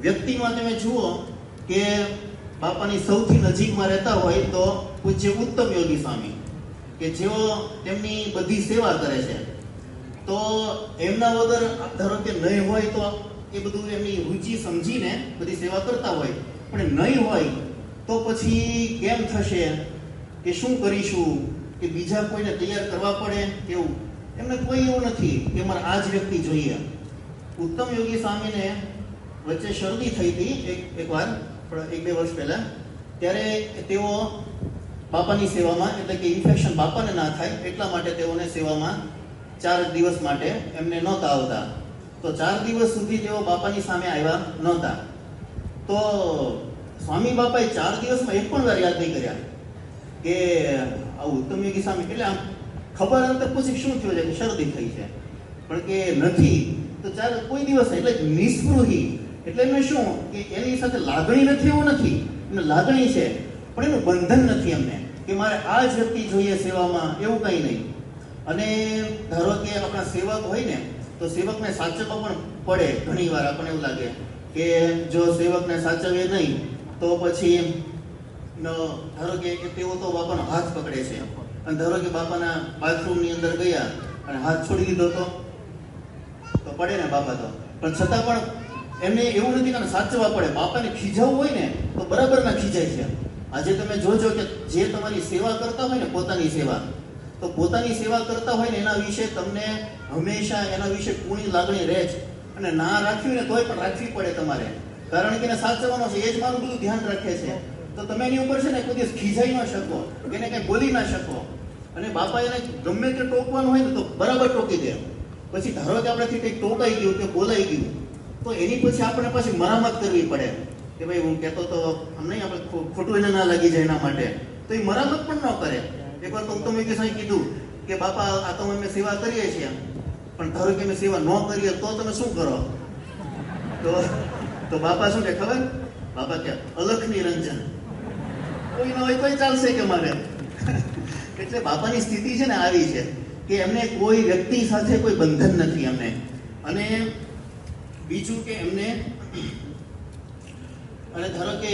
વ્યક્તિમાં તમે જુઓ કે બાપાની સૌથી નજીકમાં રહેતા હોય તો પૂજ્ય ઉત્તમ યોગી સ્વામી, કે જેઓ તેમની બધી સેવા કરે છે. તો એમના વગર ધારો કે નહીં હોય તો એ બધું એમની રુચિ સમજીને બધી સેવા કરતા હોય. પણ નહીં હોય તો પછી કેમ થશે? કે શું કરીશું? કે બીજા કોઈને તૈયાર કરવા પડે એવું? એમને કોઈ એવું નથી કે મારે આ જ વ્યક્તિ જોઈએ. ઉત્તમ યોગી સ્વામીને વચ્ચે શરદી થઈ હતી એક એકવાર એક, બે વર્ષ પહેલા. ત્યારે તેઓ બાપાની સેવામાં, એટલે કે ઇન્ફેક્શન બાપાને ના થાય એટલા માટે તેઓને સેવામાં ચાર દિવસ માટે એમને નહોતા આવતા. તો ચાર દિવસ સુધી તેઓ બાપાની સામે આવ્યા નહોતા. તો સ્વામી બાપાએ ચાર દિવસમાં એક પણ વાર યાદ નહીં કર્યા કે આ ઉત્તમ યોગી સામે, એટલે આમ ખબર અંતર પૂછી શું થયું છે કે શરદી થઈ છે. પણ કે નથી. તો ચાલ કોઈ દિવસ. એટલે નિસ્પૃહી એટલે મેં શું, કે એની સાથે લાગણી નથી, એવું નથી. એમને લાગણી છે, પણ એનું બંધન નથી એમને. કે મારે આ જ વ્યક્તિ જોઈએ સેવામાં, એવું કંઈ નહીં. અને ધારો કે આપણા સેવક હોય ને, તો સેવકને સાચવવા પણ પડે ઘણી વાર આપણને એવું લાગે કે જો સેવકને સાચવીએ નહીં, તો પછી ધારો કે તેઓ તો બાપાનો હાથ પકડે છે. અને ધારો કે બાપાના બાથરૂમની અંદર ગયા અને હાથ છોડી દીધો તો પડે ને બાપા તો. પણ છતાં પણ એમને એવું નથી કે સાચવા પડે બાપાને ખીજાવવું હોય ને, તો બરાબર ના ખીજાય છે. આજે તમે જોજો કે જે તમારી સેવા કરતા હોય ને, પોતાની સેવા. તો પોતાની સેવા કરતા હોય ને, એના વિશે તમને હંમેશા એના વિશે પૂરી લાગણી રહે છે અને ના રાખ્યું ને, તોય પણ રાખવી પડે તમારે. કારણ કે એને સાચવવાનો છે, એ જ મારું બધું ધ્યાન રાખે છે. તો તમે એની ઉપર છે ને, કોઈ દિવસ ખીજાઈ ન શકો. એને કંઈ બોલી ના શકો. અને બાપા એને ગમે તે ટોકવાનું હોય ને, તો બરાબર ટોકી દે. પછી ધારો કે આપણાથી કંઈક ટોકાઈ ગયું કે બોલાઈ ગયું તો એની પછી આપણે પાછી મરામત કરવી પડે. કે ભાઈ હું કહેતો તો આમ નહીં, આપણે ખોટું એને ના લાગી જાય એના માટે. તો એ મરામત પણ ન કરે. એકવાર તો યોગી સાહેબ કીધું કે બાપા, આ તો અમે સેવા કરીએ છીએ પણ ધારો કે અમે સેવા ન કરીએ તો તમે શું કરો? તો તો બાપા શું કે ખબર? બાપા કે અલખ નિરંજન કોઈ ન હોય તોય ચાલશે કે મારે? એટલે બાપાની સ્થિતિ છે ને આવી છે કે એમને કોઈ વ્યક્તિ સાથે કોઈ બંધન નથી એમને. અને બીજું કે એમને અને ધારો કે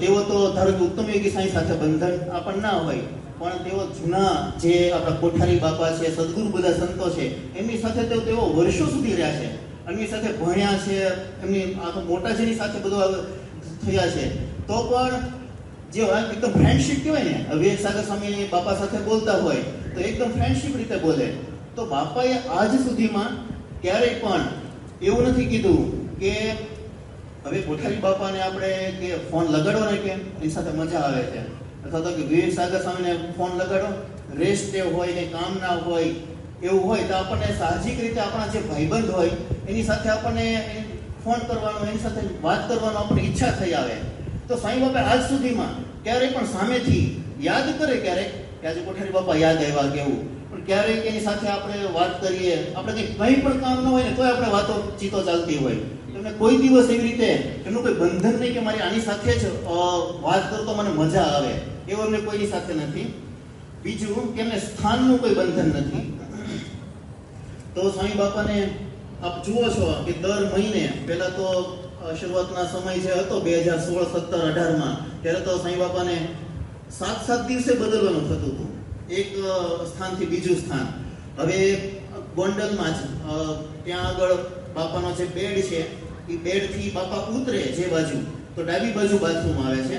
તેઓ તો ધારો કે ઉત્તમ યોગી સાંઈ સાથે બંધન આપણ ના હોય, પણ તેઓ જૂના જે આપણા કોઠારી બાપા છે, સદગુરુ બધા સંતો છે, એમની સાથે તો તેઓ વર્ષો સુધી રહ્યા છે. એમની સાથે ભણ્યા છે, એમની આ તો મોટા જેની સાથે બધું થયા છે. તો પણ જે એકદમ ફ્રેન્ડશીપ કહેવાય ને વિવેક સાગર સ્વામી બાપા સાથે બોલતા હોય, તો એકદમ ફ્રેન્ડશીપ રીતે બોલે. તો બાપાએ આજ સુધીમાં ક્યારેય પણ એવું નથી કીધું કે હવે કોઠારી બાપાને આપણે કે ફોન લગાડો ને કે એની સાથે મજા આવે છે. અથવા તો કે વીર સાગર સ્વામીને ફોન લગાડો. રેસ્ટ ડે હોય કે કામ ના હોય, એવું હોય, તો આપણને સાહજિક રીતે આપણા જે ભાઈબંધ હોય, એની સાથે આપણને ફોન કરવાનો, એની સાથે વાત કરવાનો આપણને ઈચ્છા થઈ આવે. તો સ્વામી બાપા, આજ સુધીમાં ક્યારેય પણ સામેથી યાદ કરે ક્યારેક? કે આજે કોઠારી બાપા યાદ આવ્યા કે એવું? પણ ક્યારેક એની સાથે આપણે વાત કરીએ, આપણે કંઈ કંઈ પણ કામ ન હોય ને તોય આપણે વાતો ચીતો ચાલતી હોય. તમને કોઈ દિવસ એવી રીતે એમનું કોઈ બંધન નહીં કે મારી આની સાથે જ વાત કરું તો મને મજા આવે. એવું એમને કોઈની સાથે નથી. બીજું કે એમને સ્થાનનું કોઈ બંધન નથી. તો સ્વામી બાપાને આપ જુઓ છો કે દર મહિને, પહેલા તો શરૂઆતના સમય જે હતો બે હજાર સોળ, સત્તર, અઢારમાં, ત્યારે તો સાંઈ બાપાને સાત સાત દિવસે બદલવાનું થતું હતું. એક સ્થાનથી બીજું સ્થાન. હવે ગોંડલમાં જ ત્યાં આગળ બાપાનો જે બેડ છે, એ બેડથી બાપા ઉતરે જે બાજુ, તો ડાબી બાજુ બાથરૂમ આવે છે.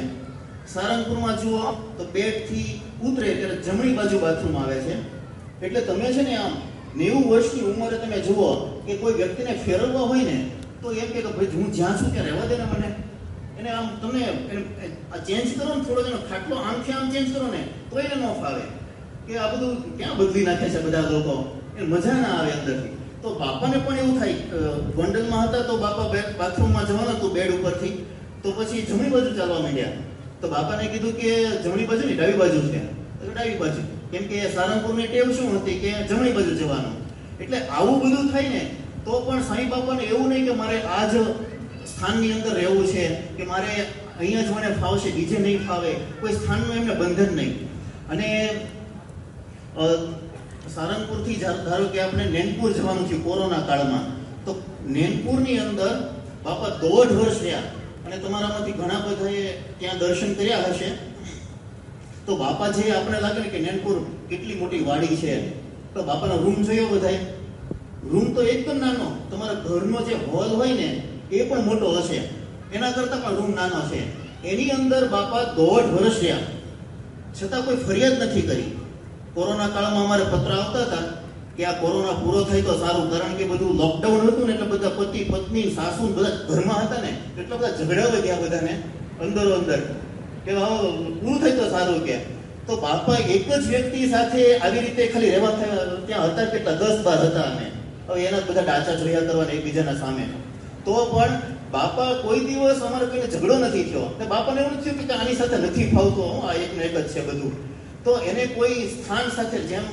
સારંગપુરમાં જુઓ, તો બેડથી ઉતરે ત્યારે જમણી બાજુ બાથરૂમ આવે છે. એટલે તમે છે ને આમ નેવું વર્ષની ઉંમરે તમે જુઓ કે કોઈ વ્યક્તિને ફેરવવા હોય ને, તો એમ કે ભાઈ, હું જ્યાં છું ત્યાં રહેવા દે ને મને. એને આમ તમે ચેન્જ કરો ને, થોડો એનો ખાટલો આમથી આમ ચેન્જ કરો ને, તો એને ન ફાવે કે આ બધું ક્યાં બદલી નાખે છે બધા લોકો? એ મજા ના આવે અંદરથી. તો બાપાને પણ એવું થાય ગોંડલમાં હતા તો બાપા બાથરૂમમાં જવાનું હતું બેડ ઉપરથી. તો પછી જમણી બાજુ ચાલવા માંડ્યા. તો બાપાને કીધું કે જમણી બાજુ ની ડાબી બાજુ છે. તો ડાબી બાજુ. કેમ કે સારંગપુરની ટેવ શું હતી કે જમણી બાજુ જવાનું. એટલે આવું બધું થાય ને, તો પણ સાંઈ બાપાને એવું નહીં કે મારે આ જ સ્થાનની અંદર રહેવું છે, કે મારે અહીંયા જ મને ફાવશે, બીજે નહીં ફાવે. કોઈ સ્થાનનું એમને બંધન નહીં. અને સારંગપુરથી ધારો કે આપણે નેનપુર જવાનું થયું કોરોના કાળમાં, તો નેનપુરની અંદર બાપા દોઢ વર્ષ રહ્યા અને તમારામાંથી ઘણા બધાએ ત્યાં દર્શન કર્યા હશે. તો બાપા જે આપણે લાગે ને કે નેનપુર કેટલી મોટી વાડી છે, તો બાપાનો રૂમ જોયો બધાએ. રૂમ તો એકદમ નાનો, તમારા ઘરનો જે હોલ હોય ને, એ પણ મોટો હશે. એના કરતાં પણ રૂમ નાનો છે. એની અંદર બાપા દોઢ વર્ષ રહ્યા છતાં કોઈ ફરિયાદ નથી કરી. કોરોના કાળમાં અમારે પત્ર આવતા હતા કે આ કોરોના પૂરો થાય તો સારું, કારણ કે બધું લોકડાઉન હતું ને એટલે બધા પતિ, પત્ની, સાસુ બધા ઘરમાં હતા ને એટલા બધા ઝઘડા ગયા બધાને, અંદરો અંદર. કે હવે પૂરું થાય તો સારું કે? તો બાપા એક જ વ્યક્તિ સાથે આવી રીતે ખાલી રહેવા ત્યાં હતા કેટલા, દસ બાર હતા અમે. હવે એના બધા ડાચા જોયા કરવાના એકબીજાના સામે. તો પણ બાપા કોઈ દિવસ અમારો કોઈને ઝઘડો નથી થયો. બાપાને એવું થયું કે આની સાથે નથી ફાવતો, હું આ એકને એક જ છે બધું. તો એને કોઈ સ્થાન સાથે જેમ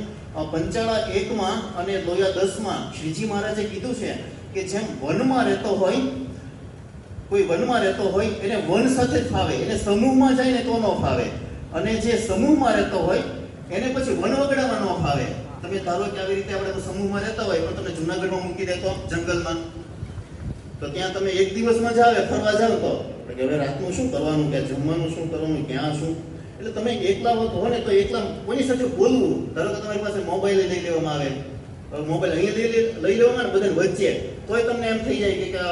પંચાળા એકમાં અને લોયા દસમાં શ્રીજી મહારાજે કીધું છે કે જેમ વનમાં રહેતો હોય, કોઈ વનમાં રહેતો હોય, એને વન સાથે જ ફાવે, એને સમૂહમાં જાય ને તો ન ફાવે. અને જે સમૂહમાં રહેતો હોય, એને પછી વન વગડામાં ન ફાવે. તમે ધારો કે આવી રીતે આપણે સમૂહમાં રહેતા હોય, પણ તમે જુનાગઢમાં મૂકી દેતો જંગલમાં. તો ત્યાં તમે એક દિવસ મજા આવે, ફરવા જાવ તો. કે હવે રાતનું શું કરવાનું, કે જમવાનું શું કરવાનું, ક્યાં શું? એટલે તમે એકલા હો ને તો એકલા કોની સાથે બોલવું? ધારો કે તમારી પાસે મોબાઈલ લઈ લેવામાં આવે. મોબાઈલ અહીંયા લઈ લઈ લેવામાં ને બધાને વચ્ચે, તોય તમને એમ થઈ જાય કે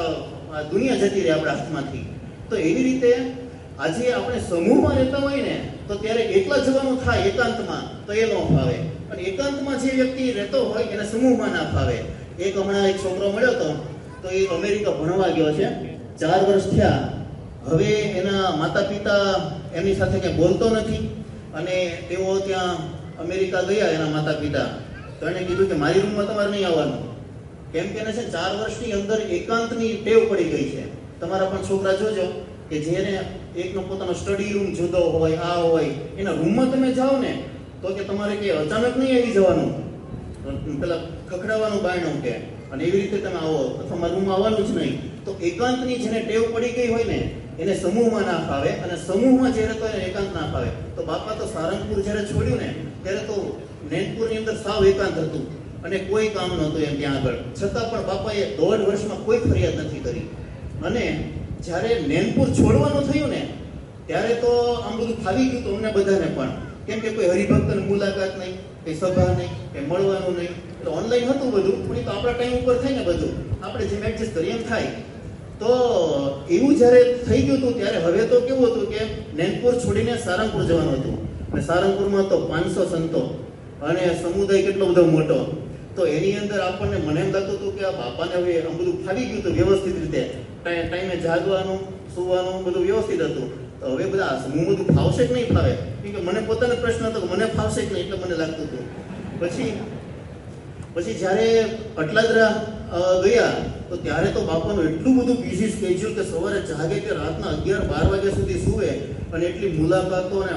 દુનિયા જતી રહે આપણા હાથમાંથી. તો એવી રીતે આજે આપણે સમૂહમાં રહેતા હોય ને, તો ત્યારે એકલા જવાનું થાય એકાંતમાં, તો એ ન ફાવે. અને એકાંતમાં જે વ્યક્તિ રહેતો હોય એને સમૂહમાં ના ફાવે. એક હમણાં એક છોકરો મળ્યો તો તો એ અમેરિકા ભણવા ગયો છે. ચાર વર્ષ થયા. હવે એના માતા પિતા એમની સાથે કંઈ બોલતો નથી. અને તેઓ ત્યાં અમેરિકા ગયા એના માતા પિતા તો એણે કીધું કે મારી રૂમમાં તમારે નહીં આવવાનું. કેમ કે એને છે ચાર વર્ષની અંદર એકાંતની ટેવ પડી ગઈ છે. તમારા પણ છોકરા જોજો કે જેને એકનો પોતાનો સ્ટડી રૂમ જુદો હોય, આ હોય, એના રૂમમાં તમે જાઓ ને, તો કે તમારે કે અચાનક નહીં આવી જવાનું. પેલા ખખડાવવાનું બાયણું કે, અને એવી રીતે તમે આવો, અથવા રૂમમાં આવવાનું જ નહીં. તો એકાંતની જેને ટેવ પડી ગઈ હોય ને એને સમૂહમાં ના ફાવે અને સમૂહમાં જ્યારે તો એકાંત ના ફાવે, તો બાપા તો સારંગપુર જ્યારે છોડ્યું ને, ત્યારે તો નેનપુરની અંદર સાવ એકાંત હતું અને કોઈ કામ નહોતું એમ ત્યાં આગળ. છતાં પણ બાપાએ દોઢ વર્ષમાં કોઈ ફરિયાદ નથી કરી. અને જ્યારે નેનપુર છોડવાનું થયું ને, ત્યારે તો આમ બધું ફાવી ગયું તો અમને બધાને પણ. કેમ કે કોઈ હરિભક્તની મુલાકાત નહીં, કઈ સભા નહીં, કંઈ મળવાનું નહીં. એટલે ઓનલાઈન હતું બધું, પણ તો આપણા ટાઈમ ઉપર થાય ને બધું. આપણે જેમ એડજસ્ટ કરીએ એમ થાય. તો એવું જ્યારે થઈ ગયું હતું ત્યારે હવે તો કેવું હતું કે નેનપુર છોડીને સારંગપુર જવાનું હતું. અને સારંગપુરમાં તો પાંચસો સંતો અને સમુદાય કેટલો બધો મોટો. તો એની અંદર આપણને મને એમ લાગતું હતું કે આ બાપાને હવે આમ બધું ફાવી ગયું હતું વ્યવસ્થિત રીતે. ટાઈ- ટાઈમે જાગવાનું, સુવાનું, બધું વ્યવસ્થિત હતું. તો હવે બધા હું બધું ફાવશે કે નહીં ફાવે? કેમ કે મને પોતાનો પ્રશ્ન હતો કે મને ફાવશે કે નહીં એટલે મને લાગતું હતું. પછી પછી જ્યારે અટલાદરા ગયા તો ત્યારે તો બાપાનું એટલું બધું બિઝી સ્કેડ્યુલ કે સવારે જાગે કે રાતના અગિયાર, બાર વાગ્યા સુધી સૂવે અને એટલી મુલાકાતો અને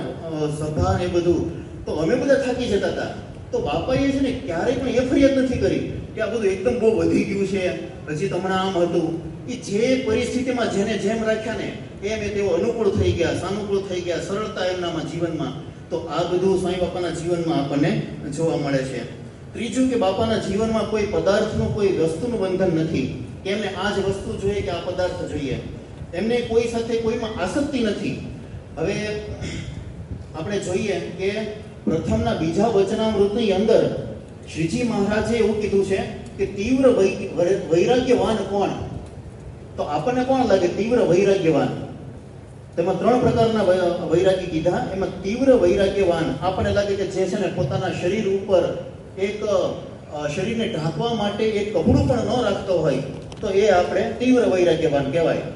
સભા ને બધું. તો અમે બધા થાકી જતા હતા. તો બાપાએ છે ને ક્યારેય પણ એ ફરિયાદ નથી કરી કે આ બધું એકદમ બહુ વધી ગયું છે, હજી તમને આમ હતું. એ જે પરિસ્થિતિમાં જેને જેમ રાખ્યા ને, એમ એ તેઓ અનુકૂળ થઈ ગયા, સાનુકૂળ થઈ ગયા, સરળતા એમનામાં જીવનમાં. તો આ બધું સ્વામી બાપાના જીવનમાં આપણને જોવા મળે છે. ત્રીજું કે બાપાના જીવનમાં કોઈ પદાર્થનું, કોઈ વસ્તુનું બંધન નથી. કે એમને આ જ વસ્તુ જોઈએ કે આ પદાર્થ જોઈએ. એમને કોઈ સાથે કોઈમાં આસક્તિ નથી. હવે આપણે જોઈએ કે પ્રથમના બીજા વચનામૃતની અંદર શ્રીજી મહારાજે એવું કીધું છે કે તીવ્ર વૈરાગ્યવાન કોણ? તો આપણને કોણ લાગે? તીવ્ર વૈરાગ્યવાન. તેમાં ત્રણ પ્રકારના વૈરાગ્ય વૈરાગી કીધા. એમાં તીવ્ર વૈરાગ્યવાન આપણને લાગે કે જે છે ને પોતાના શરીર ઉપર એક શરીરને ઢાંકવા માટે એક કપડું પણ ન રાખતો હોય. તો એ આપણે તીવ્ર વૈરાગ્યવાન કહેવાય.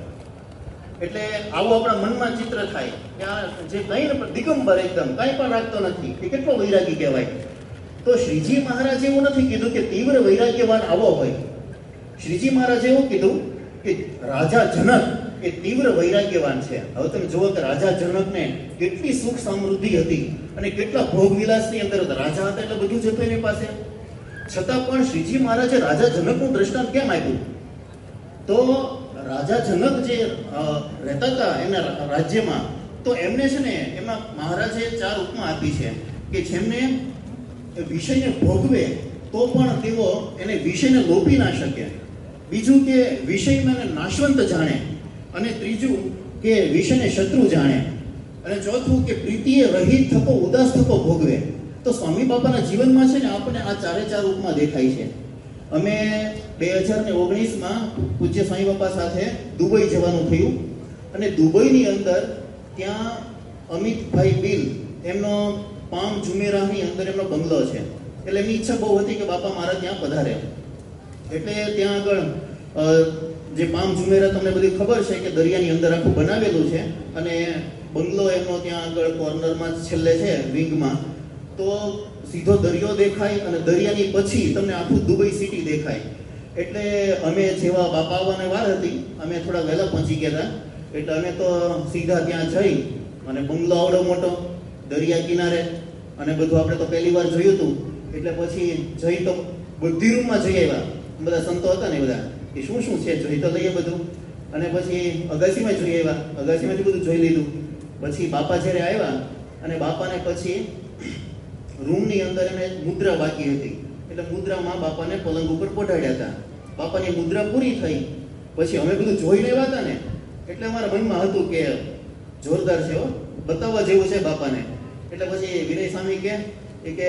એટલે આવું આપણા મનમાં ચિત્ર થાય કે આ જે કઈ દિગંબર એકદમ કઈ પણ રાખતો નથી, એ કેટલો વૈરાગી કહેવાય. તો શ્રીજી મહારાજે એવું નથી કીધું કે તીવ્ર વૈરાગ્યવાન આવો હોય. શ્રીજી મહારાજે એવું કીધું કે રાજા જનક એ તીવ્ર વૈરાગ્યવાન છે. હવે તમે જુઓ કે રાજા જનકને કેટલી સુખ સમૃદ્ધિ હતી અને કેટલા ભોગ વિલાસની અંદર રાજા હતા એટલે બધું જતું એની પાસે. છતાં પણ શ્રીજી મહારાજે રાજા જનકનું દ્રષ્ટાંત કેમ આપ્યું? તો રાજા જનક જે રહેતા હતા એમના રાજ્યમાં, તો એમને છે ને એમાં મહારાજે ચાર ઉપમા આપી છે કે જેમને વિષયને ભોગવે તો પણ તેઓ એને વિષયને લોપી ના શકે. બીજું કે વિષયમાં નાશવંત જાણે અને ત્રીજું કે વિષયને શત્રુ જાણે. અને ચોથું કે પ્રીતિએ રહિત થકો ઉદાસ થકો ભોગવે. તો સ્વામી બાપાના જીવનમાં છે ને આપણને આ ચારે ચાર રૂપમાં દેખાય છે. અમે બે હજાર ને ઓગણીસમાં પૂજ્ય સ્વામી બાપા સાથે દુબઈ જવાનું થયું. અને દુબઈની અંદર ત્યાં અમિતભાઈ બિલ, એમનો પામ જુમેરાની અંદર એમનો બંગલો છે. એટલે એમની ઈચ્છા બહુ હતી કે બાપા મારા ત્યાં પધારે. એટલે ત્યાં આગળ જે પામ જુમેરા તમને બધી ખબર છે કે દરિયાની અંદર આખું બનાવેલું છે. અને બંગલો એમનો ત્યાં આગળ કોર્નરમાં છેલ્લે છે, વિંગમાં. તો સીધો દરિયો દેખાય અને દરિયાની પછી તમને આખું દુબઈ સિટી દેખાય. એટલે અમે જેવા બાપા આવવાની વાર હતી, અમે થોડા વહેલા પહોંચી ગયા હતા. એટલે અમે તો સીધા ત્યાં જઈ અને બંગલો આવડો મોટો, દરિયા કિનારે, અને બધું આપણે તો પહેલી વાર જોયું હતું. એટલે પછી જઈ તો બધી રૂમમાં જઈ આવ્યા. બધા સંતો હતા ને બધા, કે શું શું છે? જોઈ તો લઈએ બધું. અને પછી અગાસીમાં જોઈ આવ્યા. અગાસીમાંથી બધું જોઈ લીધું. પછી બાપા જ્યારે આવ્યા અને બાપાને પછી રૂમની અંદર એને મુદ્રા બાકી હતી. એટલે મુદ્રામાં બાપાને પલંગ ઉપર પઢાડ્યા હતા. બાપાની મુદ્રા પૂરી થઈ. પછી અમે બધું જોઈ લેવા હતા ને, એટલે અમારા મનમાં હતું કે જોરદાર છે હો, બતાવવા જેવું છે બાપાને. એટલે પછી વિનય સ્વામી કે કે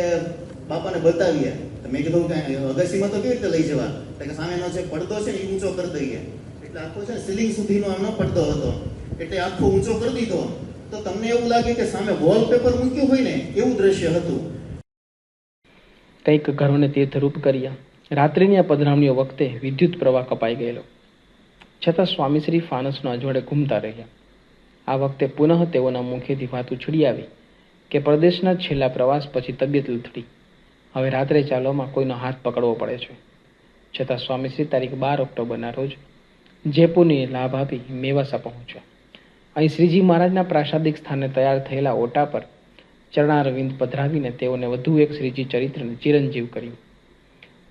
બાપાને બતાવીએ. તો મેં કીધું કે અગાસીમાં તો કેવી રીતે લઈ જવા? એટલે કે સામેનો જે પડદો છે ને એ ઊંચો કરી દઈએ. એટલે આખો છે સિલિંગ સુધીનો એમનો પડદો હતો. એટલે આખો ઊંચો કરી દીધો. તો તમને એવું લાગે કે સામે વોલપેપર મૂક્યું હોય ને, એવું દ્રશ્ય હતું. કંઈક ઘરોને તીર્થરૂપ કર્યા. રાત્રિની આ પધરામણીઓ વખતે વિદ્યુત પ્રવાહ કપાઈ ગયેલો. છતાં સ્વામીશ્રી ફાનસનો અજવાળે ઘૂમતા રહ્યા. આ વખતે પુનઃ તેઓના મુખેથી વાત ઉછળી આવી કે પ્રદેશના છેલ્લા પ્રવાસ પછી તબિયત લથડી. હવે રાત્રે ચાલવામાં કોઈનો હાથ પકડવો પડે છે. છતાં સ્વામીશ્રી તારીખ બાર ઓક્ટોબરના રોજ જયપુરની લાભ આપી મેવાસા પહોંચ્યા. અહીં શ્રીજી મહારાજના પ્રાસાદિક સ્થાને તૈયાર થયેલા ઓટા પર ચરણારવિંદ પધરાવીને તેઓને વધુ એક શ્રીજી ચરિત્રને ચિરંજીવ કર્યું.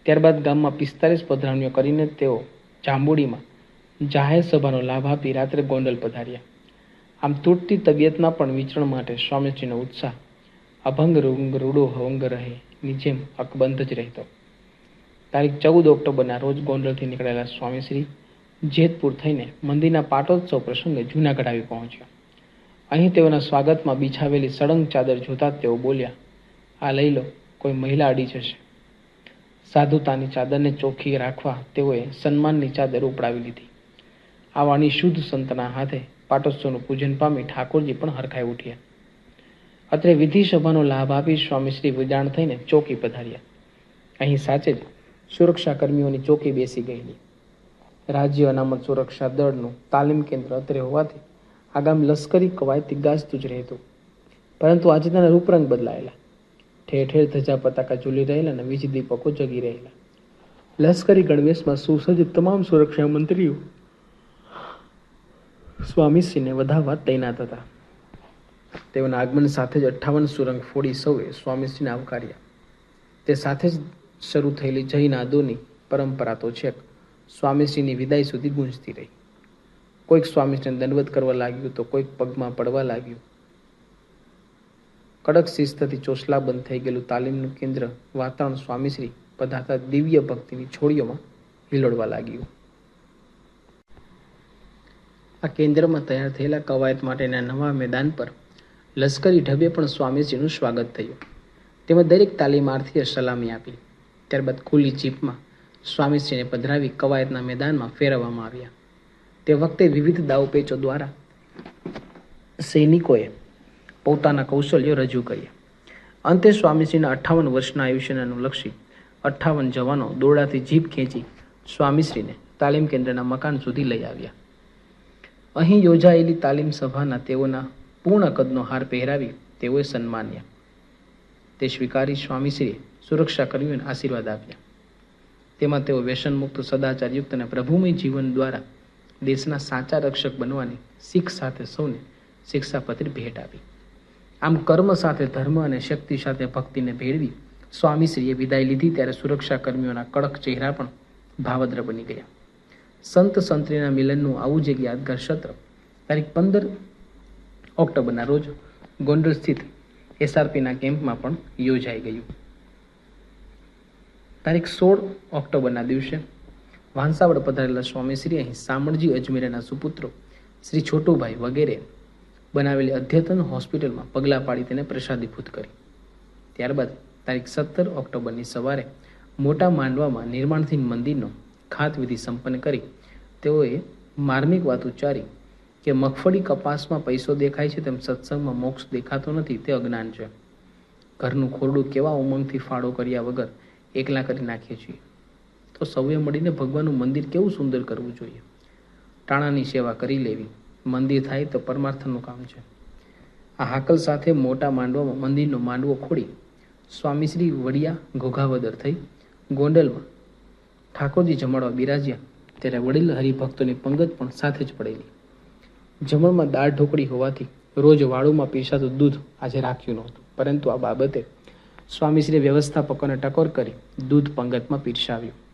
ત્યારબાદ ગામમાં પિસ્તાલીસ પધરાવણીઓ કરીને તેઓ જાંબુડીમાં જાહેર સભાનો લાભ આપી રાત્રે ગોંડલ પધાર્યા. આમ તૂટતી તબિયતમાં પણ વિચરણ માટે સ્વામીજીનો ઉત્સાહ, અભંગ રૂંગ રૂડો હવંગ રહે ની જેમ અકબંધ જ રહેતો. તારીખ ચૌદ ઓક્ટોબરના રોજ ગોંડલથી નીકળેલા સ્વામીશ્રી જેતપુર થઈને મંદિરના પાટોત્સવ પ્રસંગે જૂનાગઢ આવી પહોંચ્યા. અહીં તેઓના સ્વાગતમાં બિછાવેલી સળંગ ચાદર જોતા તેઓ બોલ્યા, આ લઈ લો, કોઈ મહિલા અડી જશે. સાધુતાની ચાદરને ચોખ્ખી રાખવા તેઓએ સન્માનની ચાદર ઉપડાવી લીધી. આ વાણી શુદ્ધ સંતના હાથે પાટોત્સવનું પૂજન પામી ઠાકોરજી પણ હરખાઈ ઉઠ્યા. અત્રે વિધિ સભાનો લાભ આપી સ્વામીશ્રી વિદાણ થઈને ચોકી પધાર્યા. અહીં સાચે જ સુરક્ષા કર્મીઓની ચોકી બેસી ગયેલી. રાજ્ય અનામત સુરક્ષા દળનું તાલીમ કેન્દ્ર અત્રે હોવાથી આગામ લશ્કરી કવાયતી ગાજતું જ રહેતું. પરંતુ આજે તેના રૂપરંગ બદલાયેલા. ઠેર ઠેર ધજા પતાકા ઝૂલી રહેલા અને વીજ દીપકો જગી રહેલા. લશ્કરી ગણવેશમાં સુસજ્જ તમામ સુરક્ષા મંત્રીઓ સ્વામીસિંહને વધાવવા તૈનાત હતા. તેઓના આગમન સાથે જ અઠ્ઠાવન સુરંગ ફોડી સૌએ સ્વામીસિંહને આવકાર્યા. તે સાથે જ શરૂ થયેલી જૈન આદોની પરંપરા તો છેક સ્વામીસિંહની વિદાય સુધી ગુંજતી રહી. કોઈક સ્વામીજીને દંડવત કરવા લાગ્યું તો કોઈક પગમાં પડવા લાગ્યું. કડક શિસ્તથી ચોસલા બંધ થઈ ગયેલું તાલીમનું કેન્દ્ર વાતાવરણ સ્વામીશ્રી પધારતા દિવ્ય ભક્તિની છોડીઓમાં હિલોડવા લાગ્યું. આ કેન્દ્રમાં તૈયાર થયેલા કવાયત માટેના નવા મેદાન પર લશ્કરી ઢબે પણ સ્વામીજીનું સ્વાગત થયું. તેમાં દરેક તાલીમાર્થીએ સલામી આપી. ત્યારબાદ ખુલ્લી જીપમાં સ્વામીશ્રીને પધરાવી કવાયતના મેદાનમાં ફેરવવામાં આવ્યા. તે વખતે વિવિધ દાવપેચો દ્વારા સૈનિકોએ પોતાના કૌશલ્યો રજૂ કર્યા. અંતે સ્વામીશ્રીના અઠ્ઠાવન વર્ષના આયુષ્યને અનુલક્ષી અઠ્ઠાવન જવાનો દોરડાથી જીપ ખેંચી સ્વામીશ્રીને તાલીમ કેન્દ્રના મકાન સુધી લઈ આવ્યા. અહીં યોજાયેલી તાલીમ સભાના તેઓના પૂર્ણ કદનો હાર પહેરાવી તેઓએ સન્માન્યા. તે સ્વીકારી સ્વામીશ્રીએ સુરક્ષા કર્મીઓને આશીર્વાદ આપ્યા. તેમાં તેઓ વ્યસનમુક્ત સદાચારયુક્ત અને પ્રભુમય જીવન દ્વારા દેશના સાચા રક્ષક બનવાની શીખ સાથે સૌને શિક્ષાપત્ર ભેટ આપી. આમ કર્મ સાથે, ધર્મ અને શક્તિ સાથે ભક્તિને ભેળવી સ્વામીશ્રીએ વિદાય લીધી ત્યારે સુરક્ષા કર્મીઓના કડક ચહેરા પણ ભાવદ્ર બની ગયા. સંત સંતરીના મિલનનું આવું જ એક યાદગાર સત્ર તારીખ પંદર ઓક્ટોબરના રોજ ગોંડલ સ્થિત એસઆરપીના કેમ્પમાં પણ યોજાઈ ગયું. તારીખ સોળ ઓક્ટોબરના દિવસે વાંસાવડ પધારેલા સ્વામીશ્રી અહીં શામળજી અજમેરના સુપુત્રો, શ્રી છોટુભાઈ વગેરે બનાવેલી અદ્યતન હોસ્પિટલમાં પગલાં પાડી તેને પ્રસાદીભૂત કરી. ત્યારબાદ તારીખ સત્તર ઓક્ટોબરની સવારે મોટા માંડવામાં નિર્માણધીન મંદિરનો ખાત વિધિ સંપન્ન કરી તેઓએ માર્મિક વાત ઉચ્ચારી કે મગફળી કપાસમાં પૈસો દેખાય છે તેમ સત્સંગમાં મોક્ષ દેખાતો નથી તે અજ્ઞાન છે. ઘરનું ખોરડું કેવા ઉમંગથી ફાળો કર્યા વગર એકલા કરી નાખીએ છીએ. તો સૌએ મળીને ભગવાનનું મંદિર કેવું સુંદર કરવું જોઈએ. ટાણાની સેવા કરી લેવી. મંદિર થાય તો પરમાર્થનું કામ છે. આ હાકલ સાથે મોટા માંડવામાં મંદિરનો માંડવો ખોડી સ્વામીશ્રી વડિયા ઘોઘાવદર થઈ ગોંડલમાં ઠાકોરજી જમાડવા બિરાજ્યા. ત્યારે વડીલ હરિભક્તોની પંગત પણ સાથે જ પડેલી. જમણમાં દાળ ઢોકળી હોવાથી રોજ વાળુમાં પીસાતું દૂધ આજે રાખ્યું નહોતું. પરંતુ આ બાબતે સ્વામીશ્રીએ વ્યવસ્થાપકોને ટકોર કરી દૂધ પંગતમાં પીરસાવ્યું.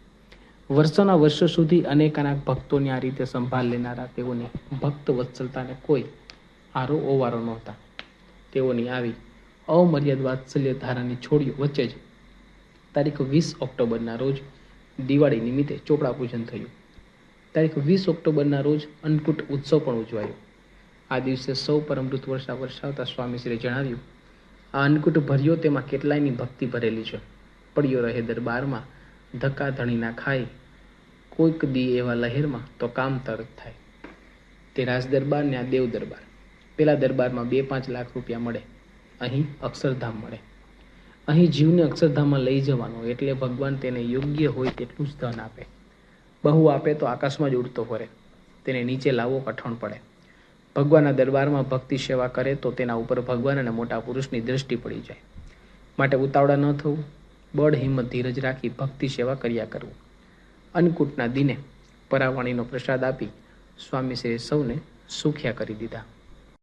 વર્ષોના વર્ષો સુધી અનેકાનાક ભક્તોની આ રીતે સંભાળ લેનારા તેઓની ભક્ત વત્સલતાને કોઈ આરો ઓવારો નહોતા. તેઓની આવી અમર્યાદ વાત્સલ્ય ધારાની છોડીઓ વચ્ચે જ તારીખ વીસ ઓક્ટોબરના રોજ દિવાળી નિમિત્તે ચોપડા પૂજન થયું. તારીખ વીસ ઓક્ટોબરના રોજ અન્નકૂટ ઉત્સવ પણ ઉજવાયો. આ દિવસે સૌ પર અમૃત વર્ષા વર્ષાવતા સ્વામીશ્રીએ જણાવ્યું, આ અન્નકૂટ ભર્યો તેમાં કેટલાયની ભક્તિ ભરેલી છે? પડ્યો રહે દરબારમાં ધક્કા ધણીના ખાય કોઈક દી એવા લહેરમાં તો કામ તરત થાય. તે રાજ દરબાર ને આ દેવ દરબાર. પેલા દરબારમાં બે પાંચ લાખ રૂપિયા મળે, અહીં અક્ષરધામ મળે. અહીં જીવને અક્ષરધામમાં લઈ જવાનો એટલે ભગવાન તેને યોગ્ય હોય તેટલું જ ધન આપે. બહુ આપે તો આકાશમાં જ ઉડતો ફરે. તેને નીચે લાવવો કઠણ પડે. ભગવાનના દરબારમાં ભક્તિ સેવા કરે તો તેના ઉપર ભગવાન અને મોટા પુરુષની દ્રષ્ટિ પડી જાય. માટે ઉતાવળા ન થવું. બળ, હિંમત, ધીરજ રાખી ભક્તિ સેવા કર્યા કરવું અન્નકૂટના દિને પરાવાણીનો પ્રસાદ આપી સ્વામીશ્રીએ સૌને સુખ્યા કરી દીધા.